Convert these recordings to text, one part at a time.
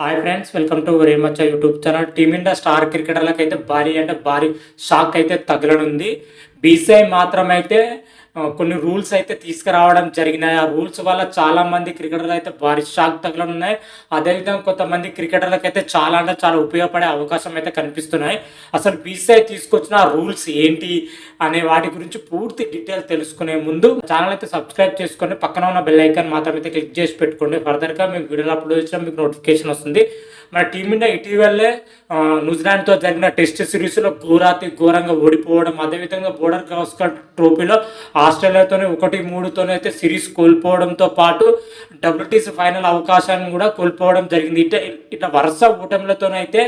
Hi friends welcome to much YouTube channel team India star క్రికెటర్లకు అయితే భారీ అంటే భారీ షాక్ అయితే తగలనుంది. బీసీఐ మాత్రం అయితే కొన్ని రూల్స్ అయితే తీసుకురావడం జరిగినాయి ఆ రూల్స్ వల్ల చాలా మంది క్రికెటర్లు అయితే భారీ షాక్ ఉన్నాయి. అదేవిధంగా కొంతమంది క్రికెటర్లకు అయితే చాలా అంటే చాలా ఉపయోగపడే అవకాశం అయితే కనిపిస్తున్నాయి. అసలు బీసీఐ తీసుకొచ్చిన రూల్స్ ఏంటి అనే వాటి గురించి పూర్తి డీటెయిల్ తెలుసుకునే ముందు ఛానల్ అయితే సబ్స్క్రైబ్ చేసుకొని పక్కన ఉన్న బెల్ ఐకాన్ మాత్రం అయితే క్లిక్ చేసి పెట్టుకోండి. ఫర్దర్గా మీకు వీడియోలు అప్లోడ్ చేసినా మీకు నోటిఫికేషన్ వస్తుంది. మన టీమిండియా ఇటీవలే న్యూజిలాండ్తో జరిగిన టెస్ట్ సిరీస్లో ఘోరాతి ఘోరంగా ఓడిపోవడం అదేవిధంగా బోర్డర్ గవస్కర్ ట్రోఫీలో ఆస్ట్రేలియాతోనే ఒకటి మూడుతోనే అయితే సిరీస్ కోల్పోవడంతో పాటు డబ్ల్యూటీసీ ఫైనల్ అవకాశాన్ని కూడా కోల్పోవడం జరిగింది. ఇట ఇట్లా వరుస ఓటములతోనైతే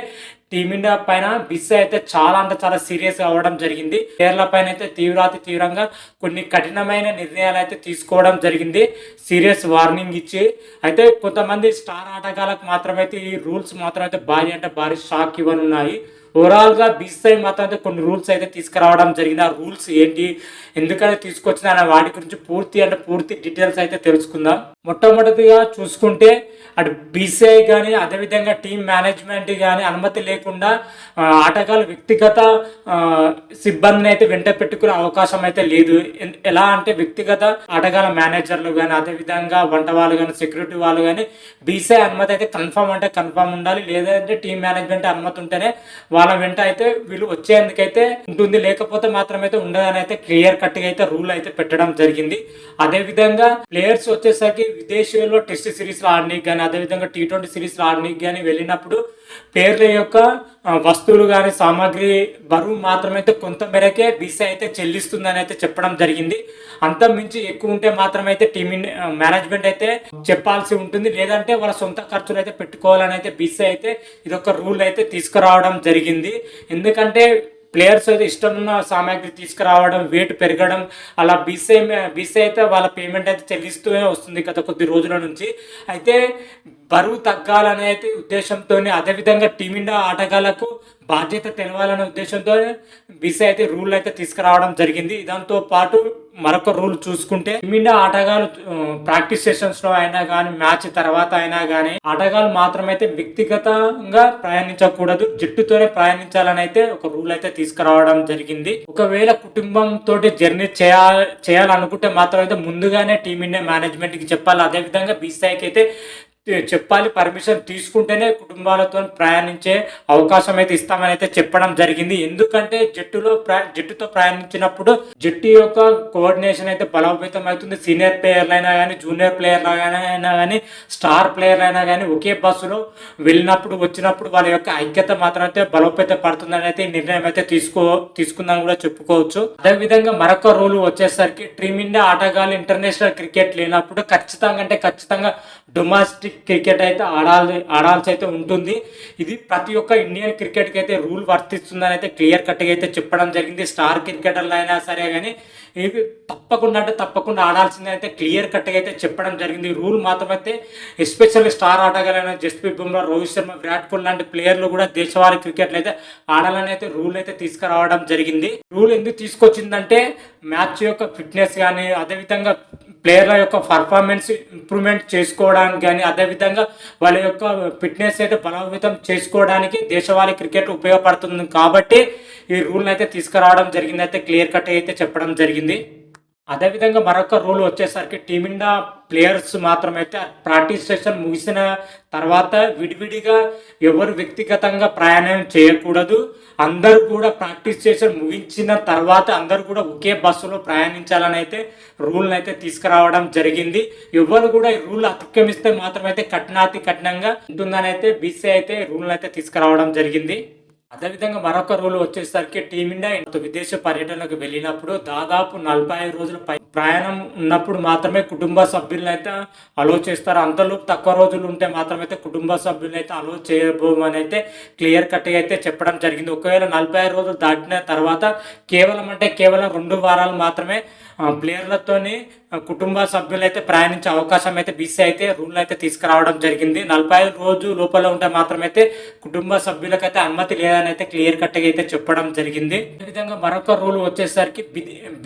టీమిండియా పైన బిస్ అయితే చాలా అంటే చాలా సీరియస్ అవ్వడం జరిగింది. కేరళ పైన అయితే తీవ్రాతి తీవ్రంగా కొన్ని కఠినమైన నిర్ణయాలు అయితే తీసుకోవడం జరిగింది. సీరియస్ వార్నింగ్ ఇచ్చి అయితే కొంతమంది స్టార్ ఆటగాళ్ళకు మాత్రమైతే ఈ రూల్స్ మాత్రం అయితే భారీ అంటే భారీ షాక్ ఇవ్వనున్నాయి. ఓవరాల్గా బీసీఐ మాత్రం అయితే కొన్ని రూల్స్ అయితే తీసుకురావడం జరిగింది. ఆ రూల్స్ ఏంటి? ఎందుకని తీసుకొచ్చిన అనే వాటి గురించి పూర్తి అంటే పూర్తి డీటెయిల్స్ అయితే తెలుసుకుందాం. మొట్టమొదటిగా చూసుకుంటే అటు బీసీఐ కానీ అదేవిధంగా టీం మేనేజ్మెంట్ కానీ అనుమతి లేకుండా ఆటగాళ్ళు వ్యక్తిగత సిబ్బందిని అయితే వెంట పెట్టుకునే అవకాశం అయితే లేదు. ఎలా అంటే వ్యక్తిగత ఆటగాళ్ళ మేనేజర్లు కానీ అదేవిధంగా వంట వాళ్ళు కానీ సెక్యూరిటీ వాళ్ళు కానీ బీసీఐ అనుమతి అయితే కన్ఫామ్ అంటే కన్ఫర్మ్ ఉండాలి. లేదంటే టీం మేనేజ్మెంట్ అనుమతి ఉంటేనే వాళ్ళ వెంట అయితే వీళ్ళు వచ్చేందుకైతే ఉంటుంది. లేకపోతే మాత్రం అయితే ఉండదని అయితే క్లియర్ కట్గా అయితే రూల్ అయితే పెట్టడం జరిగింది. అదే విధంగా ప్లేయర్స్ వచ్చేసరికి విదేశీయుల్లో టెస్ట్ సిరీస్ ఆడనీకి కానీ అదేవిధంగా టీ ట్వంటీ సిరీస్ ఆడనీకి కానీ వెళ్ళినప్పుడు పేర్ల యొక్క వస్తువులు కానీ సామాగ్రి బరువు మాత్రమైతే కొంత మేరకే బీసీ అయితే చెల్లిస్తుందని అయితే చెప్పడం జరిగింది. అంత మించి ఎక్కువ ఉంటే మాత్రమైతే టీమ్ మేనేజ్మెంట్ అయితే చెప్పాల్సి ఉంటుంది. లేదంటే వాళ్ళ సొంత ఖర్చులు అయితే పెట్టుకోవాలని అయితే బీసీ అయితే ఇదొక రూల్ అయితే తీసుకురావడం జరిగింది. ఎందుకంటే ప్లేయర్స్ అయితే ఇష్టం ఉన్న సామాగ్రి తీసుకురావడం వెయిట్ పెరగడం అలా బీసీ బీసీ అయితే వాళ్ళ పేమెంట్ అయితే చెల్లిస్తూనే వస్తుంది గత కొద్ది రోజుల నుంచి. అయితే బరువు తగ్గాలనే అయితే ఉద్దేశంతో అదేవిధంగా టీమిండియా ఆటగాళ్ళకు బాధ్యత తెలవాలనే ఉద్దేశంతో బీసీ అయితే రూల్ అయితే తీసుకురావడం జరిగింది. దాంతో పాటు మరొక రూల్ చూసుకుంటే మిండా ఆటగాళ్ళు ప్రాక్టీస్ సెషన్స్లో అయినా కానీ మ్యాచ్ తర్వాత అయినా కానీ ఆటగాళ్ళు మాత్రమైతే వ్యక్తిగతంగా ప్రయాణించకూడదు. జట్టుతోనే ప్రయాణించాలని అయితే ఒక రూల్ అయితే తీసుకురావడం జరిగింది. ఒకవేళ కుటుంబం తోటి జర్నీ చేయాలి చేయాలనుకుంటే మాత్రం అయితే ముందుగానే టీమిండియా మేనేజ్మెంట్కి చెప్పాలి. అదేవిధంగా బీసీఐకి అయితే చెప్పాలి పర్మిషన్ తీసుకుంటేనే కుటుంబాలతో ప్రయాణించే అవకాశం అయితే ఇస్తామని అయితే చెప్పడం జరిగింది. ఎందుకంటే జట్టులో జట్టుతో ప్రయాణించినప్పుడు జట్టు యొక్క కోఆర్డినేషన్ అయితే బలోపేతం అవుతుంది. సీనియర్ ప్లేయర్లు అయినా కానీ జూనియర్ ప్లేయర్లు అయినా కానీ స్టార్ ప్లేయర్లు అయినా కానీ ఒకే బస్సులో వెళ్ళినప్పుడు వచ్చినప్పుడు వాళ్ళ యొక్క ఐక్యత మాత్రం అయితే బలోపేత పడుతుందని అయితే నిర్ణయం అయితే తీసుకో తీసుకుందని కూడా చెప్పుకోవచ్చు. అదేవిధంగా మరొక రూల్ వచ్చేసరికి టీమిండియా ఆటగాళ్ళు ఇంటర్నేషనల్ క్రికెట్ లేనప్పుడు ఖచ్చితంగా అంటే ఖచ్చితంగా డొమాస్టిక్ క్రికెట్ అయితే ఆడాలి ఆడాల్సి అయితే ఉంటుంది. ఇది ప్రతి ఒక్క ఇండియన్ క్రికెట్కి అయితే రూల్ వర్తిస్తుందని అయితే క్లియర్ కట్గా అయితే చెప్పడం జరిగింది. స్టార్ క్రికెటర్లు అయినా సరే కానీ ఇది తప్పకుండా అంటే తప్పకుండా ఆడాల్సిందే అయితే క్లియర్ కట్గా అయితే చెప్పడం జరిగింది. రూల్ మాత్రం అయితే ఎస్పెషల్లీ స్టార్ ఆటగాళ్ళైన జస్ప్రీత్ బుమ్రా రోహిత్ శర్మ విరాట్ కోహ్లీ లాంటి ప్లేయర్లు కూడా దేశవాళీ క్రికెట్లు అయితే ఆడాలని అయితే రూల్ అయితే తీసుకురావడం జరిగింది. రూల్ ఎందుకు తీసుకొచ్చిందంటే మ్యాచ్ యొక్క ఫిట్నెస్ కానీ అదేవిధంగా ప్లేయర్ల యొక్క పర్ఫార్మెన్స్ ఇంప్రూవ్మెంట్ చేసుకోవడానికి కానీ అదేవిధంగా వాళ్ళ యొక్క ఫిట్నెస్ అయితే బలోపేతం చేసుకోవడానికి దేశవాళీ క్రికెట్ ఉపయోగపడుతుంది. కాబట్టి ఈ రూల్ని అయితే తీసుకురావడం జరిగింది అయితే క్లియర్ కట్ అయితే చెప్పడం జరిగింది. అదేవిధంగా మరొక రూల్ వచ్చేసరికి టీమిండియా ప్లేయర్స్ మాత్రమైతే ప్రాక్టీస్ సెషన్ ముగిసిన తర్వాత విడివిడిగా ఎవరు వ్యక్తిగతంగా ప్రయాణం చేయకూడదు. అందరూ కూడా ప్రాక్టీస్ సెషన్ ముగించిన తర్వాత అందరూ కూడా ఒకే బస్సులో ప్రయాణించాలని అయితే రూల్ని అయితే తీసుకురావడం జరిగింది. ఎవరు కూడా ఈ రూల్ అతిక్రమిస్తే మాత్రమైతే కఠినాతి కఠినంగా ఉంటుందని అయితే బీసీ అయితే రూల్ని అయితే తీసుకురావడం జరిగింది. అదేవిధంగా మరొక రూల్ వచ్చేసరికి టీమిండియా ఇంత విదేశ పర్యటనకు వెళ్ళినప్పుడు దాదాపు నలభై ఐదు రోజుల పై ప్రయాణం ఉన్నప్పుడు మాత్రమే కుటుంబ సభ్యులను అయితే అలో చేస్తారు. అంతలో తక్కువ రోజులు ఉంటే మాత్రమైతే కుటుంబ సభ్యులను అయితే అలో చేయబోమని అయితే క్లియర్ కట్గా అయితే చెప్పడం జరిగింది. ఒకవేళ నలభై ఐదు రోజులు దాటిన తర్వాత కేవలం అంటే కేవలం రెండు వారాలు మాత్రమే ప్లేయర్లతోని కుటుంబ సభ్యులు అయితే ప్రయాణించే అవకాశం అయితే బీసీ అయితే రూల్ అయితే తీసుకురావడం జరిగింది. నలభై ఐదు రోజు లోపల ఉంటే మాత్రమైతే కుటుంబ సభ్యులకైతే అనుమతి లేదని అయితే క్లియర్ కట్గా అయితే చెప్పడం జరిగింది. అదేవిధంగా మరొక రూల్ వచ్చేసరికి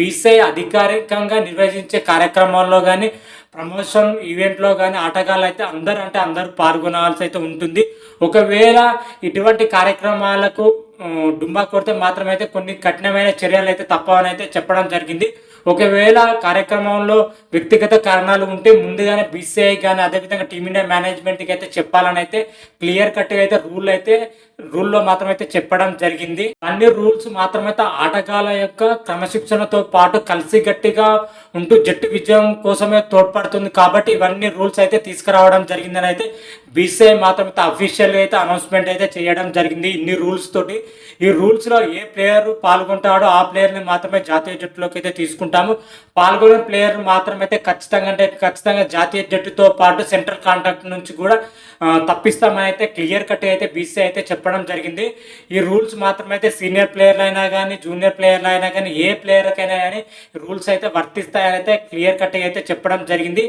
బీసీఐ అధికారికంగా నిర్వహించే కార్యక్రమాల్లో కానీ ప్రమోషన్ ఈవెంట్లో కానీ ఆటగాళ్ళు అయితే అందరు అంటే అందరూ పాల్గొనాల్సి అయితే ఉంటుంది. ఒకవేళ ఇటువంటి కార్యక్రమాలకు డుంబా కొడితే మాత్రమైతే కొన్ని కఠినమైన చర్యలు అయితే తప్పవని అయితే చెప్పడం జరిగింది. ఒకవేళ కార్యక్రమంలో వ్యక్తిగత కారణాలు ఉంటే ముందుగానే బీసీఐ కానీ అదేవిధంగా టీమిండియా మేనేజ్మెంట్కి అయితే చెప్పాలని అయితే క్లియర్ కట్గా అయితే రూల్ అయితే రూల్లో మాత్రమైతే చెప్పడం జరిగింది. అన్ని రూల్స్ మాత్రమైతే ఆటగాళ్ళ యొక్క క్రమశిక్షణతో పాటు కలిసి గట్టిగా ఉంటూ జట్టు విజయం కోసమే తోడ్పడుతుంది కాబట్టి ఇవన్నీ రూల్స్ అయితే తీసుకురావడం జరిగిందని అయితే బీసీఐ మాత్రమైతే అఫీషియల్గా అయితే అనౌన్స్మెంట్ అయితే చేయడం జరిగింది. ఇన్ని రూల్స్ తోటి ఈ రూల్స్లో ఏ ప్లేయర్ పాల్గొంటాడో ఆ ప్లేయర్ని మాత్రమే జాతీయ జట్టులోకి అయితే తీసుకుంటాము. పాల్గొనే ప్లేయర్ మాత్రమైతే ఖచ్చితంగా అంటే ఖచ్చితంగా జాతీయ జట్టుతో పాటు సెంట్రల్ కాంట్రాక్ట్ నుంచి కూడా తప్పిస్తామని అయితే క్లియర్ కట్ అయితే బీసీ అయితే చెప్పడం జరిగింది. ఈ రూల్స్ మాత్రమైతే సీనియర్ ప్లేయర్లు అయినా కానీ జూనియర్ ప్లేయర్లు అయినా కానీ ఏ ప్లేయర్కైనా కానీ రూల్స్ అయితే వర్తిస్తాయని అయితే క్లియర్ కట్ అయితే చెప్పడం జరిగింది.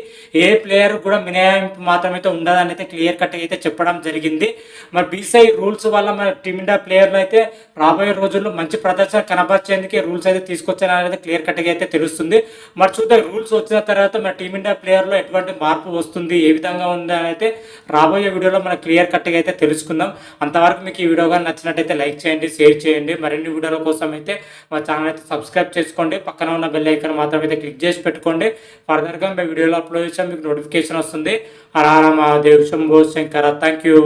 ఏ ప్లేయర్ కూడా మినహాయింపు మాత్రమైతే ఉండదని అయితే క్లియర్ కట్ అయితే చెప్పడం జరిగింది. మరి బీసీఐ రూల్స్ వల్ల మన టీమిండియా ప్లేయర్లు అయితే రాబోయే రోజుల్లో మంచి ప్రదర్శన కనబరిచేందుకే రూల్స్ అయితే తీసుకొచ్చారనేది క్లియర్ కట్గా అయితే తెలుస్తుంది. మరి చూద్దాం రూల్స్ వచ్చిన తర్వాత మన టీమిండియా ప్లేయర్లో ఎటువంటి మార్పు వస్తుంది ఏ విధంగా ఉంది అని అయితే రాబోయే వీడియోలో మనం క్లియర్ కట్గా అయితే తెలుసుకుందాం. అంతవరకు మీకు ఈ వీడియో కానీ నచ్చినట్టయితే లైక్ చేయండి షేర్ చేయండి. మరిన్ని వీడియోల కోసం అయితే మా ఛానల్ అయితే సబ్స్క్రైబ్ చేసుకోండి. పక్కన ఉన్న బెల్ ఐకన్ మాత్రం అయితే క్లిక్ చేసి పెట్టుకోండి. ఫర్దర్గా మేము వీడియోలో అప్లోడ్ చేసాం మీకు నోటిఫికేషన్ వస్తుంది. Hara Hara Mahadev Shambho Shankara thank you